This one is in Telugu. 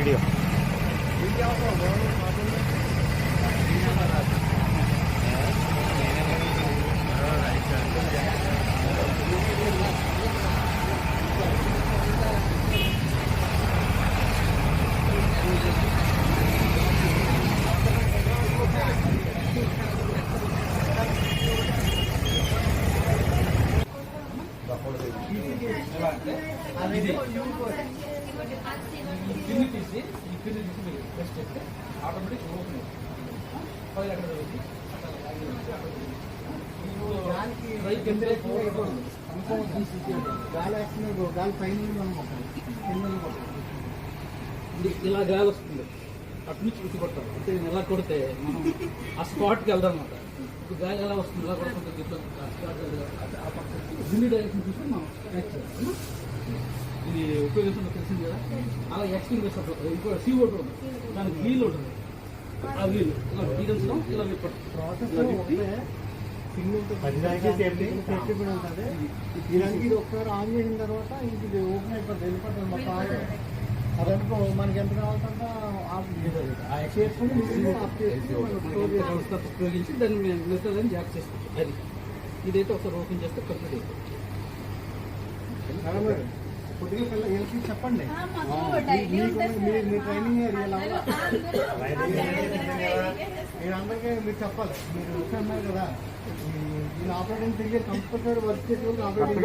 वीडियो ఇది ఈ ఇక్కడ తీసి ఈ మీరు ప్రెస్ చేస్తే ఆటోమేటిక్ ఓపెన్ అవుతుంది. అక్కడ పెట్టి గాలి గాలి పైన ఇది ఇలా గాలి వస్తుంది. అటు నుంచి ఇటు కొట్టాలి అంటే నేను ఎలా కొడితే మనం ఆ స్పాట్కి వెళ్దాం అనమాట ఇప్పుడు గాలి ఎలా వస్తుంది? ఎలా కొడుతుంది ఆ ఆ పక్క ఢిల్లీ డైరెక్షన్ చూసి మనం ఇది ఉపయోగిస్తుందో తెలిసింది కదా. అలా ఉంటుంది ఇంకో సీ ఓటు ఉంది. దానికి వీల్ ఉంటుంది ఆ వీల్ ఇలా తీయించడం ఇలా ఇది ఒకసారి ఆన్ చేసిన తర్వాత ఇంక ఇది ఓపెన్ అయిపోతుంది వెళ్ళిపోతుంది అదనుకో మనకి ఎంత కావాలంటే ఆఫ్ చేసేది. ఆ ఉపయోగించి దాన్ని మేము మిగతా దాన్ని జాక్ చేసుకోవచ్చు అది. ఇదైతే ఒకసారి ఓపెన్ చేస్తే కంప్లీట్ అయిపోతుంది. కొద్దిగా పిల్ల వీళ్ళకి చెప్పండి. మీ-. ట్రైనింగ్ అందరూ మీరు అందరికీ మీరు చెప్పాలి. మీరు వచ్చి అన్నారు కదా. ఈ- ఈ ఆపరేటింగ్ పీరియడ్ కంపల్సరీ వర్క్ చేసి ఆపరేటింగ్